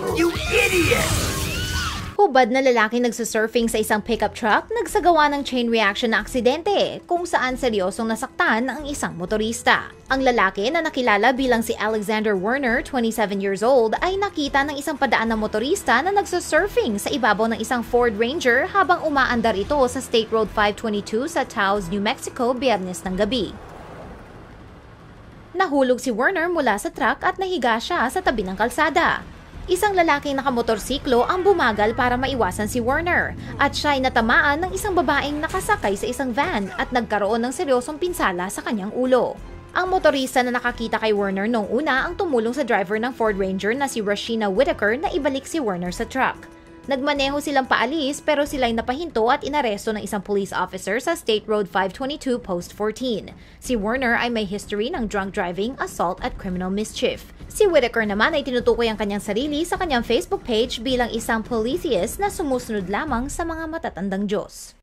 You idiot! Hubad na lalaki nagsusurfing sa isang pickup truck nagsagawa ng chain reaction na aksidente kung saan seryosong nasaktan ang isang motorista. Ang lalaki na nakilala bilang si Alexander Werner, 27 years old, ay nakita ng isang padaan na motorista na nagsusurfing sa ibabaw ng isang Ford Ranger habang umaandar ito sa State Road 522 sa Taos, New Mexico, biyernes ng gabi. Nahulog si Werner mula sa truck at nahiga siya sa tabi ng kalsada. Isang lalaking nakamotorsiklo ang bumagal para maiwasan si Werner at siya ay natamaan ng isang babaeng nakasakay sa isang van at nagkaroon ng seryosong pinsala sa kanyang ulo. Ang motorista na nakakita kay Werner noong una ang tumulong sa driver ng Ford Ranger na si Rashina Whitaker na ibalik si Werner sa truck. Nagmaneho silang paalis pero sila'y napahinto at inaresto ng isang police officer sa State Road 522 Post 14. Si Werner ay may history ng drunk driving, assault at criminal mischief. Si Whitaker naman ay tinutukoy ang kanyang sarili sa kanyang Facebook page bilang isang polytheist na sumusunod lamang sa mga matatandang Diyos.